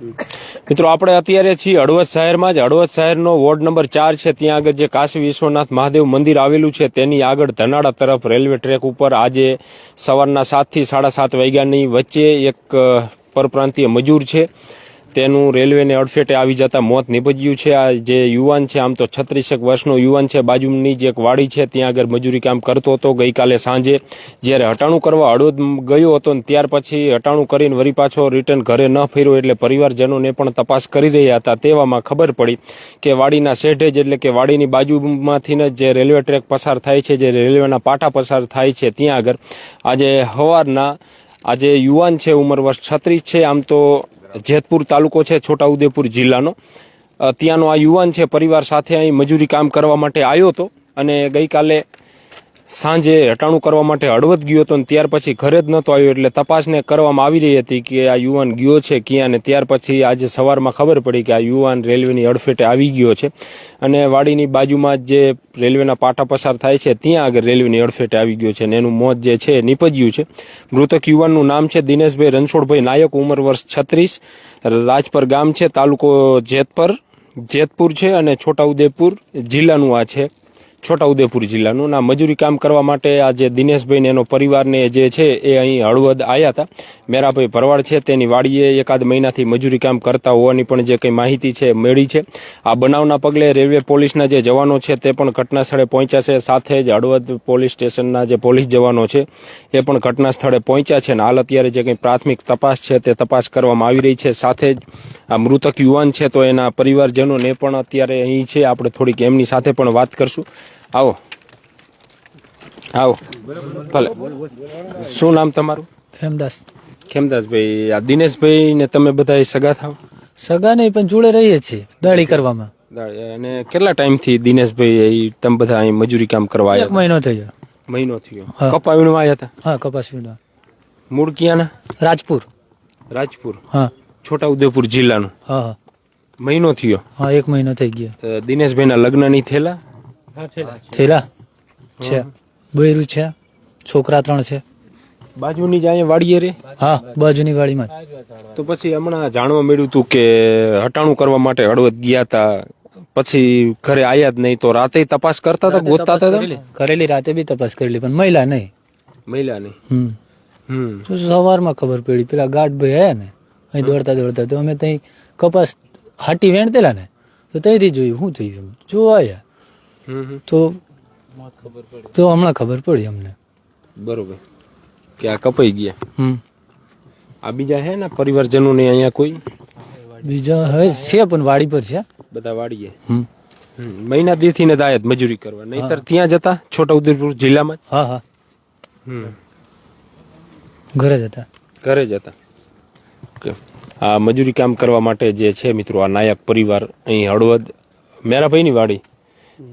મિત્રો, આપણે અત્યારે છીએ હળવદ શહેરમાં જ. હળવદ શહેરનો વોર્ડ નંબર ચાર છે. ત્યાં આગળ જે કાશી વિશ્વનાથ મહાદેવ મંદિર આવેલું છે, તેની આગળ ધનાળા તરફ રેલવે ટ્રેક ઉપર આજે સવારના સાતથી સાડા સાત વાગ્યાની વચ્ચે એક પરપ્રાંતીય મજૂર છે. તેનું રેલવેને અડફેટે આવી જતા મોત નીપજ્યું છે. આ જે યુવાન છે, આમ તો છત્રીસેક વર્ષનો યુવાન છે, બાજુની જે એક વાડી છે, ત્યાં આગળ મજૂરી કામ કરતો હતો. ગઈકાલે સાંજે જ્યારે હટાણું કરવા હળવદ ગયો હતો ને ત્યાર પછી હટાણું કરીને વરી પાછો રિટર્ન ઘરે ન ફર્યો એટલે પરિવારજનોને પણ તપાસ કરી રહ્યા હતા. તેવામાં ખબર પડી કે વાડીના શેઢે જ એટલે કે વાડીની બાજુમાંથી જ જે રેલવે ટ્રેક પસાર થાય છે, જે રેલવેના પાટા પસાર થાય છે, ત્યાં આગળ આજે હવારના આજે યુવાન છે, ઉંમર વર્ષ છત્રીસ છે. આમ તો જેતપુર તાલુકો છે, છોટાઉદેપુર જિલ્લાનો. ત્યાંનો આ યુવાન છે, પરિવાર સાથે અહીં મજૂરી કામ કરવા માટે આવ્યો હતો અને ગઈકાલે સાંજે હટાણું કરવા માટે હળવદ ગયો હતો ને ત્યાર પછી ઘરે જ નહોતો આવ્યો એટલે તપાસને કરવામાં આવી રહી હતી કે આ યુવાન ગયો છે ક્યાં અને ત્યાર પછી આજે સવારમાં ખબર પડી કે આ યુવાન રેલવેની અડફેટે આવી ગયો છે. અને વાડીની બાજુમાં જે રેલવેના પાટા પસાર થાય છે ત્યાં આગળ રેલવેની અડફેટે આવી ગયો છે અને એનું મોત જે છે નીપજ્યું છે. મૃતક યુવાનનું નામ છે દિનેશભાઈ રણછોડભાઈ નાયક, ઉંમર વર્ષ છત્રીસ, રાજપર ગામ છે, તાલુકો જેતપર, જેતપુર છે અને છોટાઉદેપુર જિલ્લાનું આ છે. છોટાઉદેપુર જિલ્લાનું. ના, મજૂરી કામ કરવા માટે આ જે દિનેશભાઈ ને એનો પરિવારને જે છે એ અહીં હળવદ આવ્યા હતા. મેરાભાઈ ભરવાડ છે, તેની વાડીએ એકાદ મહિનાથી મજૂરી કામ કરતા હોવાની પણ જે કંઈ માહિતી છે મળી છે. આ બનાવના પગલે રેલવે પોલીસના જે જવાનો છે તે પણ ઘટના સ્થળે પહોંચ્યા છે. સાથે જ હળવદ પોલીસ સ્ટેશનના જે પોલીસ જવાનો છે એ પણ ઘટના સ્થળે પહોંચ્યા છે અને હાલ અત્યારે જે કંઈ પ્રાથમિક તપાસ છે તે તપાસ કરવામાં આવી રહી છે. સાથે જ આ મૃતક યુવાન છે તો એના પરિવારજનોને પણ અત્યારે અહીં છે. આપણે થોડીક એમની સાથે પણ વાત કરશું. આવો. આવો. ભલે. શું નામ તમારું? ખેમદાસ. ખેમદાસભાઈ આ દિનેશભાઈ ને તમે બધા સગા થાવ? સગા નહીં પણ જોડે રહીએ છીએ દાળી કરવામાં. અને કેટલા ટાઈમથી દિનેશભાઈ તમે બધા અહીં મજૂરી કામ કરવા આવ્યા મહિનો થયો મહિનો થયો. કપા વીણવા આવ્યા હતા? હા કપાસ વીણવા. મૂળ ક્યાંના? રાજપુર. રાજપુર. હા. છોટા ઉદયપુર જિલ્લાનું. હા મહિનો થયો. હા એક મહિનો થઈ ગયો. દિનેશભાઈના લગ્ન નહીં થયેલા થેલા છે. બૈરું છે. છોકરા ત્રણ છે? બાજુની જ અહીંયા વાડીએ રે. હા બાજુની વાડીમાં તો પછી હમણાં જાણવા મળ્યું હતું કે હટાણું કરવા માટે હળવદ ગયા હતા પછી ઘરે આયા જ નહીં તો રાતે તપાસ કરતા હતા ગોતતા હતા? કરેલી. રાતે બી તપાસ કરેલી પણ મહિલા નહીં. મહિલા નહીં. હમ. હમ. તો સવારમાં ખબર પડી પેલા ગાઢભાઈ આયા ને અહીં દોડતા દોડતા તો અમે ત્યાં કપાસ હાટી વેણતેલા ને તો ત્યાંથી જોયું શું થયું એમ જોવા આવ્યા હમ હમ. તો તો હમણાં ખબર પડી અમને. બરોબર. કે આ કપાઈ ગયા. હમ. આ બીજા હે ને પરિવારજનો ને અહીંયા કોઈ? બીજા હે છે પણ વાડી પર છે. બધા વાડીએ. હમ. મહિના દીથી ને દાયત મજૂરી કરવા. નહીતર ત્યાં જતા છોટા છોટાઉદેપુર જિલ્લામાં હા હા. હમ. ઘરે જ હતા. ઘરે જ હતા. આ મજૂરી કામ કરવા માટે જે છે મિત્રો આ નાયક પરિવાર અહીં હળવદ મેરાભાઈની વાડી.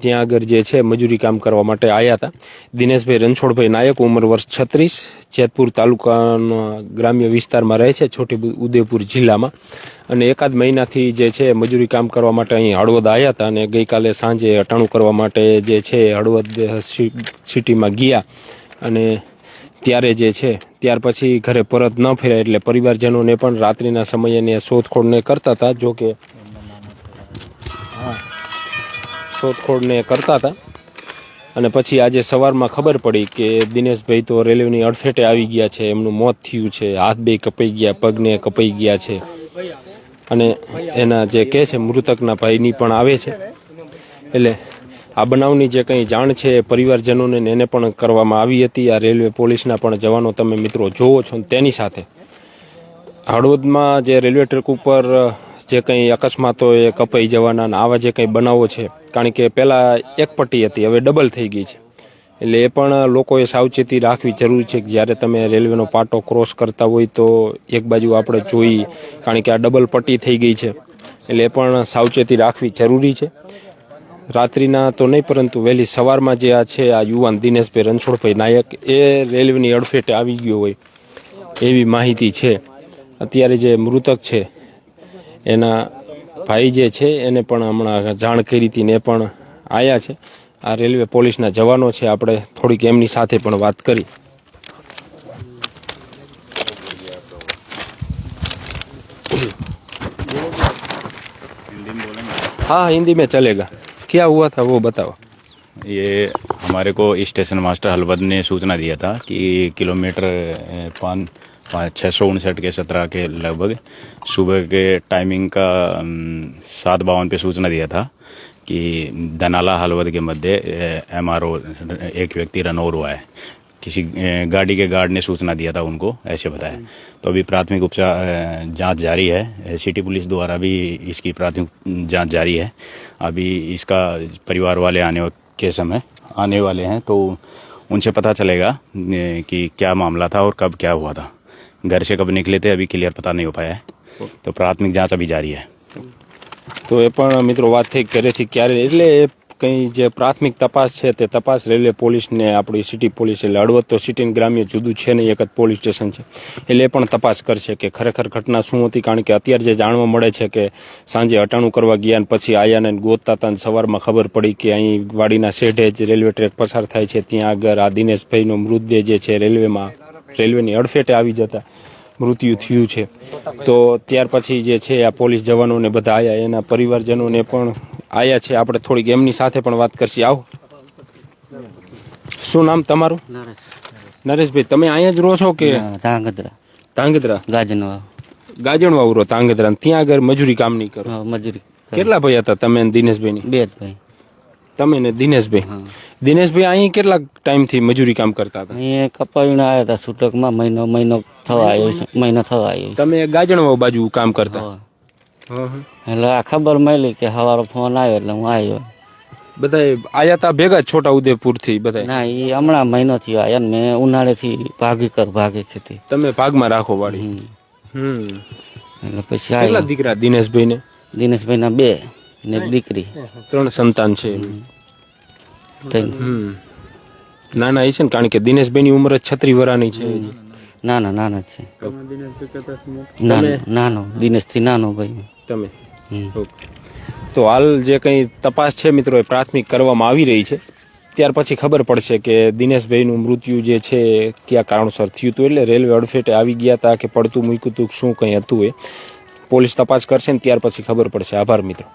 ત્યાં આગળ જે છે મજૂરી કામ કરવા માટે આવ્યા હતા. દિનેશભાઈ રણછોડભાઈ નાયક ઉંમર વર્ષ છત્રીસ જેતપુર તાલુકાના ગ્રામ્ય વિસ્તારમાં રહે છે છોટી ઉદયપુર જિલ્લામાં. અને એકાદ મહિનાથી જે છે મજૂરી કામ કરવા માટે અહીં હળવદ આવ્યા હતા અને ગઈકાલે સાંજે અટાણું કરવા માટે જે છે હળવદ સિટીમાં ગયા. અને ત્યારે જે છે ત્યાર પછી ઘરે પરત ન ફેર્યા એટલે પરિવારજનોને પણ રાત્રિના સમયે શોધખોળને કરતા હતા જો કે હા, શોધખોળને કરતા હતા. અને પછી આજે સવારમાં ખબર પડી કે દિનેશભાઈ તો રેલવેની અડફેટે આવી ગયા છે, એમનું મોત થયું છે, હાથ બે કપાઈ ગયા, પગને કપાઈ ગયા છે. અને એના જે કહે છે, મૃતકના ભાઈની પણ આવે છે. એટલે આ બનાવની જે કંઈ જાણ છે પરિવારજનોને એને પણ કરવામાં આવી હતી. આ રેલવે પોલીસના પણ જવાનો તમે મિત્રો જોવો છો તેની સાથે. હળવદમાં જે રેલવે ટ્રેક ઉપર જે કંઈ અકસ્માતો એ કપાઈ જવાના આવા જે કંઈ બનાવો છે, કારણ કે પહેલાં એક પટ્ટી હતી, હવે ડબલ થઈ ગઈ છે. એટલે એ પણ લોકોએ સાવચેતી રાખવી જરૂરી છે કે જ્યારે તમે રેલવેનો પાટો ક્રોસ કરતા હોય તો એક બાજુ આપણે જોઈ, કારણ કે આ ડબલ પટ્ટી થઈ ગઈ છે. એટલે એ પણ સાવચેતી રાખવી જરૂરી છે. રાત્રિના તો નહીં, પરંતુ વહેલી સવારમાં જે આ છે, આ યુવાન દિનેશભાઈ રણછોડભાઈ નાયક, એ રેલવેની અડફેટે આવી ગયો હોય એવી માહિતી છે. અત્યારે જે મૃતક છે એના ભાઈ જે છે, એને પણ હમણાં જાણ કરી હતી ને પણ આવ્યા છે. આ રેલવે પોલીસના જવાનો છે. આપણે થોડીક એમની સાથે પણ વાત કરી. હા હિન્દી મેં ચલેગા. क्या हुआ था वो बताओ ये हमारे को स्टेशन मास्टर हलवद ने सूचना दिया था कि किलोमीटर पाँच पाँच छः सौ उनसठ के सत्रह के लगभग सुबह के टाइमिंग का सात बावन पे सूचना दिया था कि दनाला हलवद के मध्य एम आर एक व्यक्ति रनओवर हुआ है। किसी गाड़ी के गार्ड ने सूचना दिया था उनको, ऐसे बताया। तो अभी प्राथमिक उपचार जाँच जारी है। सिटी पुलिस द्वारा भी इसकी प्राथमिक जाँच जारी है। अभी इसका परिवार वाले आने के समय आने वाले हैं तो उनसे पता चलेगा अ, कि क्या मामला था और कब क्या हुआ था घर से कब निकले थे अभी क्लियर पता नहीं हो पाया है तो प्राथमिक जांच अभी जारी है તો એ પણ મિત્રો વાત થઈ ઘરેથી ક્યારે એટલે એ કંઈ જે પ્રાથમિક તપાસ છે તે તપાસ રેલવે પોલીસને, આપણી સિટી પોલીસ એટલે હળવદ તો સિટી ગ્રામ્ય જુદું છે નહીં એક જ પોલીસ સ્ટેશન છે. એટલે એ પણ તપાસ કરશે કે ખરેખર ઘટના શું હતી, કારણ કે અત્યારે જે જાણવા મળે છે કે સાંજે હટાણું કરવા ગયા અને પછી આયાને ગોતતા હતા ને સવારમાં ખબર પડી કે અહીં વાડીના શેઢે જ રેલવે ટ્રેક પસાર થાય છે. ત્યાં આગળ આ દિનેશભાઈનો મૃતદેહ જે છે રેલવેમાં, રેલવેની અડફેટે આવી જતા મૃત્યુ થયું છે. તો ત્યાર પછી જે છે આ પોલીસ જવાનોને બધા આવ્યા એના પરિવારજનોને પણ આયા છે. આપણે થોડીક એમની સાથે પણ વાત કરશી. આવો. શું નામ તમારું? નરેશભાઈ તમે અહીંયા જ રહો છો કે? ધાંગધ્રા. તાંગધ્રા ગાજનો ગાજણ રહો તાંગધ્રા ત્યાં આગળ મજૂરી કામ નહીં કરો. મજૂરી કેટલા ભાઈ હતા તમે ને દિનેશભાઈ બે જ ભાઈ. તમે ને દિનેશભાઈ? દિનેશભાઈ અહીં કેટલા ટાઈમથી મજૂરી કામ કરતા હતા? અહીંયા કપાવીને આવ્યા હતા છૂટકમાં મહિનો મહિનો થવા આવ્યો છે. મહિનો થવા આવ્યો તમે ગાજણવાવ બાજુ કામ કરતા. એટલે આ ખબર મળી કે સવારે ફોન આવ્યો એટલે હું આવ્યો. બધાય આયા તા ભેગા છોટા ઉદેપુરથી બધા ના એ હમણાં મહિનો થી આવ્યા. ને મેં ઉનાળેથી ભાગી કર ભાગી ખેતી. તમે ભાગમાં રાખો વાળી હમ. એટલે પછી કેટલા દીકરા દિનેશભાઈ ને દિનેશભાઈના બે ને એક દીકરી. ત્રણ સંતાન છે. ના ના નાના એ છે ને કારણ કે દિનેશભાઈ ની ઉંમર જ છત્રી વરાની છે. નાના નાના છે. નાનો નાનો. દિનેશથી નાનો ભાઈ. તમે. તો હાલ જે કંઈ તપાસ છે મિત્રો એ પ્રાથમિક કરવામાં આવી રહી છે. ત્યાર પછી ખબર પડશે કે દિનેશભાઈનું મૃત્યુ જે છે કયા કારણોસર થયું હતું? એટલે રેલવે અડફેટે આવી ગયા હતા કે પડતું મૂક્યું હતું શું કંઈ હતું એ? પોલીસ તપાસ કરશે ને ત્યાર પછી ખબર પડશે. આભાર મિત્રો.